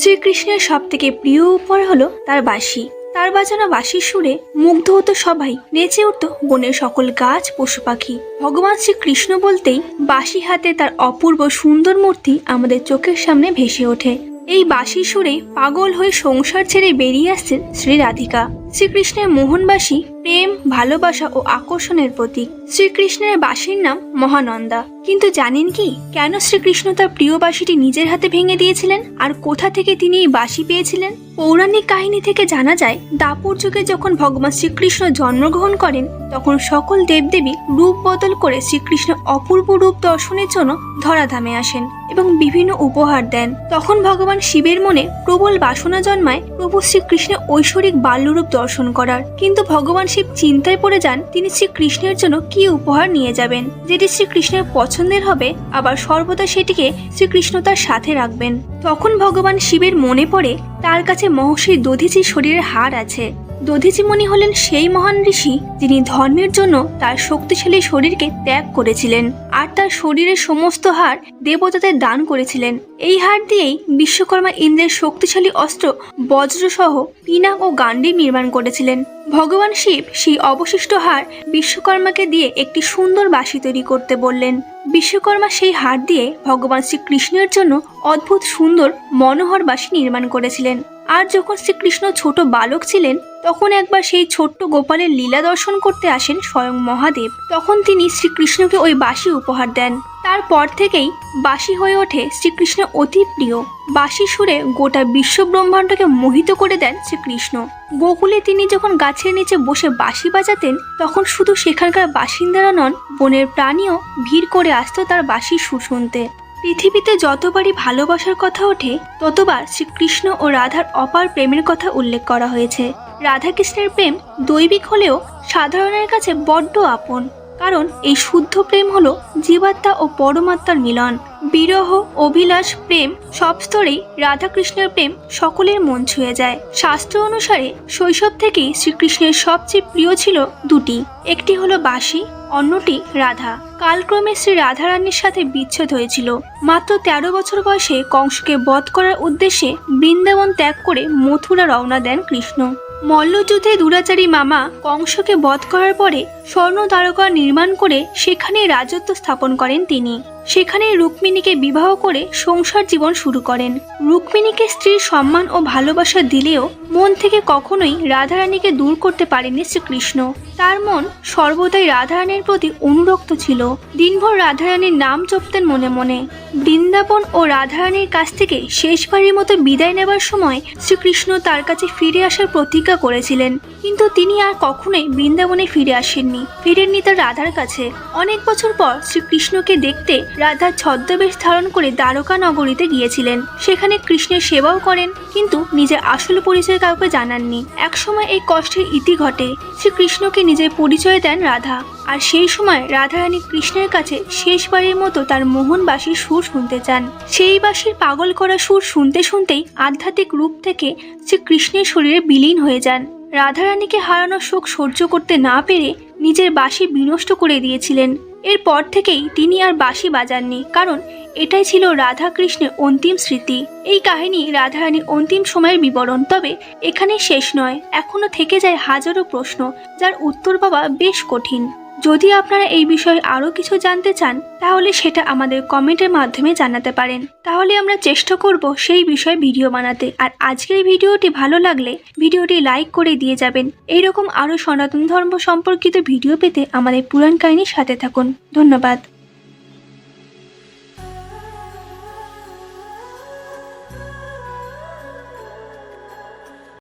শ্রীকৃষ্ণের সব থেকে প্রিয় উপহার হলো তার বাঁশি। তার বাজানো বাঁশির সুরে মুগ্ধ হতো সবাই, নেচে উঠত বনের সকল গাছ, পশু পাখি। ভগবান শ্রীকৃষ্ণ বলতেই বাঁশি হাতে তার অপূর্ব সুন্দর মূর্তি আমাদের চোখের সামনে ভেসে ওঠে। এই বাসি সুরে পাগল হয়ে সংসার ছেড়ে বেরিয়ে আসছেন শ্রী রাধিকা। শ্রীকৃষ্ণের মোহনবাসী প্রেম, ভালোবাসা ও আকর্ষণের প্রতীক। শ্রীকৃষ্ণের বাঁশির নাম মহানন্দা। কিন্তু জানেন কি, কেন শ্রীকৃষ্ণ তার প্রিয় বাঁশিটি নিজের হাতে ভেঙে দিয়েছিলেন? আর কোথা থেকে তিনি এই বাঁশি পেয়েছিলেন? পৌরাণিক কাহিনী থেকে জানা যায়, দাপুর যুগে যখন ভগবান শ্রীকৃষ্ণ জন্মগ্রহণ করেন, তখন সকল দেবদেবী রূপ বদল করে শ্রীকৃষ্ণ অপূর্ব রূপ দর্শনের জন্য ধরাধামে আসেন। এবং বিভিন্ন উপহার দেন। তখন ভগবান শিবের মনে প্রবল বাসনা জন্মায় প্রভু শ্রীকৃষ্ণের ঐশ্বরিক বাল্যরূপ দর্শন করার। কিন্তু ভগবান শিব চিন্তায় পড়ে যান তিনি শ্রীকৃষ্ণের জন্য কি উপহার নিয়ে যাবেন। যেটি শ্রীকৃষ্ণের পছন্দের হবে, আবার সর্বদা সেটিকে শ্রীকৃষ্ণ তার সাথে রাখবেন। তখন ভগবান শিবের মনে পড়ে, তার কাছে মহর্ষি দধিচির শরীরের হার আছে দধিচিমণি হলেন সেই মহান ঋষি যিনি ধর্মের জন্য তার শক্তিশালী শরীরকে ত্যাগ করেছিলেন আর তার শরীরের সমস্ত হার দেবতাদের দান করেছিলেন। এই হার দিয়েই বিশ্বকর্মা ইন্দ্রের শক্তিশালী অস্ত্র, বজ্রসহ পিনাক ও গান্ডীব নির্মাণ করেছিলেন। ভগবান শিব সেই অবশিষ্ট হার বিশ্বকর্মাকে দিয়ে একটি সুন্দর বাঁশি তৈরি করতে বললেন। বিশ্বকর্মা সেই হার দিয়ে ভগবান শ্রীকৃষ্ণের জন্য অদ্ভুত সুন্দর, মনোহর বাঁশি নির্মাণ করেছিলেন। আর যখন শ্রীকৃষ্ণ ছোট বালক ছিলেন, তখন একবার সেই ছোট্ট গোপালের লীলা দর্শন করতে আসেন স্বয়ং মহাদেব। তখন তিনি শ্রীকৃষ্ণকে ওই বাঁশি উপহার দেন। তারপর থেকেই বাঁশি হয়ে ওঠে শ্রীকৃষ্ণ অতি প্রিয়। বাঁশি সুরে গোটা বিশ্ব ব্রহ্মাণ্ডকে মোহিত করে দেন শ্রীকৃষ্ণ। গোকুলে তিনি যখন গাছের নিচে বসে বাঁশি বাজাতেন, তখন শুধু সেখানকার বাসিন্দারা নন, বনের প্রাণীও ভিড় করে আসতো তার বাঁশির সুর শুনতে। পৃথিবীতে যতবারই ভালোবাসার কথা ওঠে, ততবার শ্রীকৃষ্ণ ও রাধার অপার প্রেমের কথা উল্লেখ করা হয়েছে। রাধাকৃষ্ণের প্রেম দৈবিক হলেও সাধারণের কাছে বড্ড আপন। কারণ এই শুদ্ধ প্রেম হলো জীবাত্মা ও পরমাত্মার মিলন। বিরহ, অভিলাষ, প্রেম সব স্তরেই রাধাকৃষ্ণের প্রেম সকলের মন ছুঁয়ে যায়। শাস্ত্র অনুসারে শৈশব থেকেই শ্রীকৃষ্ণের সবচেয়ে প্রিয় ছিল দুটি। একটি হলো বাসি অন্যটি রাধা। কালক্রমে শ্রী রাধারানীর সাথে বিচ্ছেদ হয়েছিল। মাত্র তেরো বছর বয়সে কংসকে বধ করার উদ্দেশ্যে বৃন্দাবন ত্যাগ করে মথুরা রওনা দেন কৃষ্ণ। মল্লযুদ্ধে দুরাচারী মামা কংসকে বধ করার পরে স্বর্ণ তারকা নির্মাণ করে সেখানে রাজত্ব স্থাপন করেন তিনি। সেখানে রুক্মিণীকে বিবাহ করে সংসার জীবন শুরু করেন। রুক্মিণীকে স্ত্রীর সম্মান ও ভালোবাসা দিলেও মন থেকে কখনোই রাধারানীকে দূর করতে পারেনি শ্রীকৃষ্ণ। তার মন সর্বদাই রাধারানীর প্রতি অনুরক্ত ছিল। দিনভর রাধারানীর নাম জপতেন মনে মনে। বৃন্দাবন ও রাধারানীর কাছ থেকে শেষবারের মতো বিদায় নেবার সময় শ্রীকৃষ্ণ তার কাছে ফিরে আসার প্রতিজ্ঞা করেছিলেন। কিন্তু তিনি আর কখনোই বৃন্দাবনে ফিরে আসেননি। ফিরেননি তার রাধার কাছে। অনেক বছর পর শ্রীকৃষ্ণকে দেখতে রাধা ছদ্মবেশ ধারণ করে দ্বারকা নগরীতে গিয়েছিলেন। সেখানে কৃষ্ণের সেবাও করেন, কিন্তু নিজের আসল পরিচয় কাউকে জানাননি। একসময় এই কষ্টের ইতি ঘটে। শ্রীকৃষ্ণকে নিজের পরিচয় দেন রাধা। আর সেই সময় রাধারানী কৃষ্ণের কাছে শেষবারের মতো তার মোহনবাসীর সুর শুনতে চান। সেই বাসির পাগল করা সুর শুনতে শুনতেই আধ্যাত্মিক রূপ থেকে শ্রীকৃষ্ণের শরীরে বিলীন হয়ে যান। রাধারানীকে হারানোর শোক সহ্য করতে না পেরে নিজের বাঁশি বিনষ্ট করে দিয়েছিলেন। এরপর থেকেই তিনি আর বাঁশি বাজাননি, কারণ এটাই ছিল রাধা কৃষ্ণের অন্তিম স্মৃতি। এই কাহিনী রাধারানীর অন্তিম সময়ের বিবরণ, তবে এখানে শেষ নয়, এখনও থেকে যায় হাজারো প্রশ্ন, যার উত্তর পাওয়া বেশ কঠিন। যদি আপনারা এই বিষয়ে আরও কিছু জানতে চান, তাহলে সেটা আমাদের কমেন্টের মাধ্যমে জানাতে পারেন। তাহলে আমরা চেষ্টা করব সেই বিষয়ে ভিডিও বানাতে। আর আজকের ভিডিওটি ভালো লাগলে ভিডিওটি লাইক করে দিয়ে যাবেন। এইরকম আরও সনাতন ধর্ম সম্পর্কিত ভিডিও পেতে আমাদের পুরাণ কাহিনীর সাথে থাকুন। ধন্যবাদ।